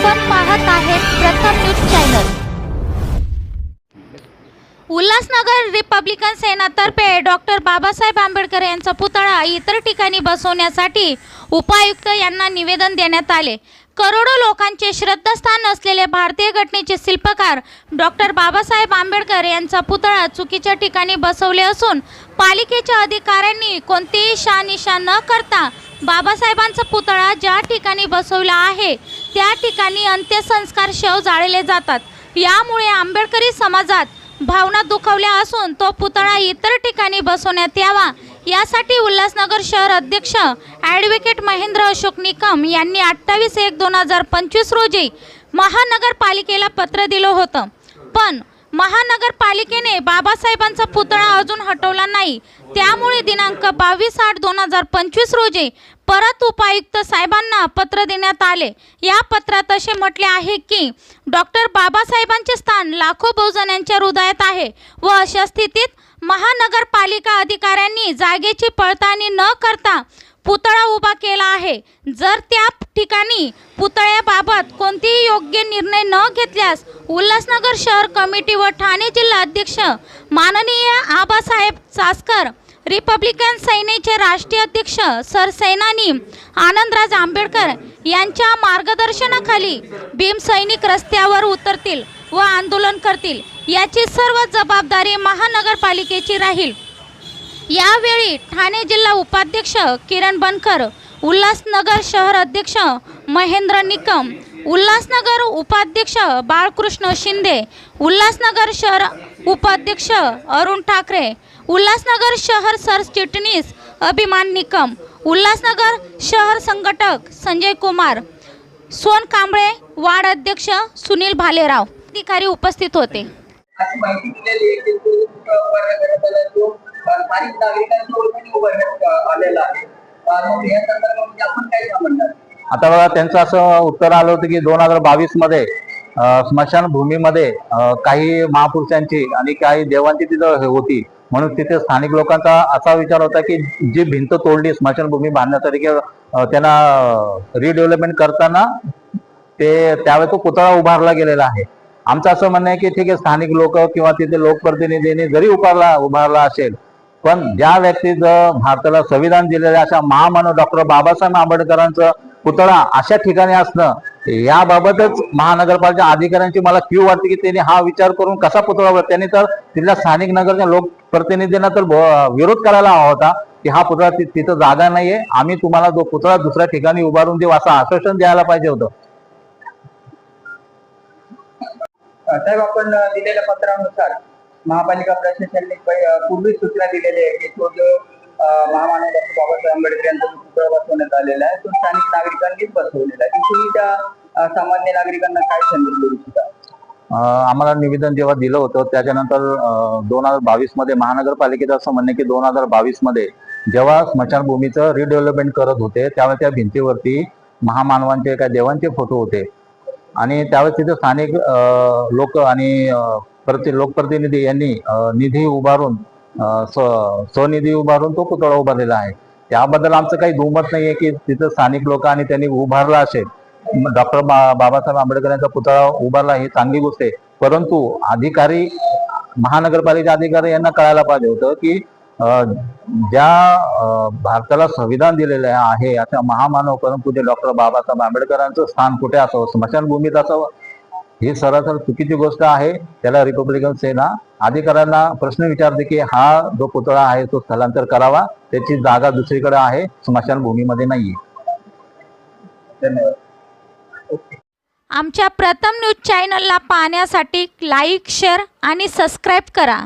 आपण पाहत आहेत Pratham news channel. Ulhasnagar republican सेनातर्फे doctor Babasaheb Ambedkar यांचा पुतळा इतर ठिकाणी बसवण्यासाठी उपायुक्त यांना निवेदन देण्यात आले. करोडो लोकांचे श्रद्धास्थान असलेले भारतीय घटनेचे शिल्पकार डॉक्टर बाबासाहेब आंबेडकर यांचा पुतळा चुकीच्या ठिकाणी बसवले असून पालिकेच्या अधिकाऱ्यांनी कोणतीही शानिशा न करता बाबासाहेबांचा पुतळा ज्या ठिकाणी बसवला आहे त्या ठिकाणी अंत्यसंस्कार शव जाळले जातात. यामुळे आंबेडकरी समाजात भावना दुखावल्या असून तो पुतळा इतर ठिकाणी बसवण्यात यावा. यासाठी उल्हासनगर शहर अध्यक्ष ॲडव्होकेट महेंद्र अशोक निकम यांनी अठ्ठावीस एक दोन हजार पंचवीस रोजी महानगरपालिकेला पत्र दिलं होतं. पण महानगरपालिकेने बाबासाहेबांचा पुतळा अजून हटवला नाही. त्यामुळे दिनांक बावीस आठ दोन हजार पंचवीस रोजी परत उपायुक्त साहेबांना पत्र देण्यात आले. या पत्रात असे म्हटले आहे की डॉक्टर बाबासाहेबांचे स्थान लाखो बहुजनांच्या हृदयात आहे व अशा स्थितीत महानगरपालिका अधिकाऱ्यांनी जागेची पडताळणी न करता पुतळा उभा केला आहे. जर त्या ठिकाणी पुतळ्याबाबत कोणतेही योग्य निर्णय न घेतल्यास उल्हासनगर शहर कमिटी व ठाणे जिल्हा अध्यक्ष माननीय आबासाहेब चासकर रिपब्लिकन सेनेचे राष्ट्रीय अध्यक्ष सरसेनानी आनंदराज आंबेडकर यांच्या मार्गदर्शनाखाली भीमसैनिक रस्त्यावर उतरतील व आंदोलन करतील. याची सर्व जबाबदारी महानगरपालिकेची राहील. यावेळी ठाणे जिल्हा उपाध्यक्ष किरण बनकर उल्हासनगर शहर अध्यक्ष महेंद्र निकम उल्हासनगर उपाध्यक्ष बाळकृष्ण शिंदे उल्हासनगर शहर उपाध्यक्ष अरुण ठाकरे उल्हासनगर शहर सरचिटणीस अभिमान निकम उल्हासनगर शहर संघटक संजय कुमार सोन कांबळे वार्ड अध्यक्ष सुनील भालेराव. अधिकारी उपस्थित होते. स्थानिक नागरिकांच्या उभारण्यात आलेला आहे. मग या संदर्भामध्ये म्हणजे आपण काय म्हणणार? आता बघा त्यांचं असं उत्तर आलं होतं की दोन हजार बावीसमध्ये स्मशानभूमीमध्ये काही महापुरुषांची आणि काही देवांची तिथं हे होती. म्हणून तिथे स्थानिक लोकांचा असा विचार होता की जी भिंत तोडली स्मशानभूमी बांधण्यासाठी किंवा त्यांना रिडेव्हलपमेंट करताना ते त्यावेळी तो पुतळा उभारला गेलेला आहे. आमचं असं म्हणणं आहे की ठीक आहे स्थानिक लोक किंवा तिथे लोकप्रतिनिधींनी जरी उभारला उभारला असेल पण ज्या व्यक्तीचं भारताला संविधान दिलेलं अशा महामानव डॉक्टर बाबासाहेब आंबेडकरांचं पुतळा अशा ठिकाणी असणं याबाबतच महानगरपालिका अधिकाऱ्यांची मला क्यू वाटते की त्यांनी हा विचार करून कसा पुतळा त्यांनी तर तिथल्या स्थानिक नगरच्या लोकप्रतिनिधींना तर विरोध करायला हवा होता की हा पुतळा तिथं जागा नाहीये. आम्ही तुम्हाला जो पुतळा दुसऱ्या ठिकाणी उभारून देऊ असं आश्वासन द्यायला पाहिजे होतं. साहेब आपण दिलेल्या पत्रानुसार महापालिका प्रशासनाने पूर्वीच पूर्वी सूचना दिलेली आहे की तो जो महामानव डॉक्टर बाबासाहेब आंबेडकर यांचा पुतळा बसवण्यात आलेला आहे तो स्थानिक नागरिकांनीच बसवलेला आहे. तुम्ही त्या सामान्य नागरिकांना काय संदेश देऊ इच्छिता आम्हाला निवेदन जेव्हा दिलं होतं त्याच्यानंतर दोन हजार बावीसमध्ये महानगरपालिकेचं असं म्हणणे की दोन हजार बावीसमध्ये जेव्हा स्मशानभूमीचं रिडेव्हलपमेंट करत होते त्यावेळेस त्या भिंतीवरती महामानवांचे काय देवांचे फोटो होते. आणि त्यावेळेस तिथे स्थानिक लोक आणि प्रति लोकप्रतिनिधी यांनी निधी उभारून स्व- स्वनिधी उभारून तो पुतळा उभारलेला आहे. त्याबद्दल आमचं काही दुमत नाहीये की तिथं स्थानिक लोक आणि त्यांनी उभारला असेल. डॉक्टर बा बाबासाहेब आंबेडकर यांचा पुतळा उभारला ही चांगली गोष्ट आहे. परंतु अधिकारी महानगरपालिका अधिकारी यांना कळायला पाहिजे होतं की ज्या भारताला संविधान दिलेलं आहे अशा महामानव परमपूज्य डॉक्टर बाबासाहेब आंबेडकरांचं स्थान कुठे असावं? स्मशानभूमीत असावं? ही सरासर चुकीची गोष्ट आहे. त्याला रिपब्लिकन सेना अधिकाऱ्यांना प्रश्न विचारते की हा जो पुतळा आहे तो स्थलांतर करावा. त्याची जागा दुसरीकडे आहे. स्मशानभूमीमध्ये नाहीये. धन्यवाद आमच्या प्रथम न्यूज चॅनलला पाहण्यासाठी लाईक शेअर आणि सबस्क्राईब करा.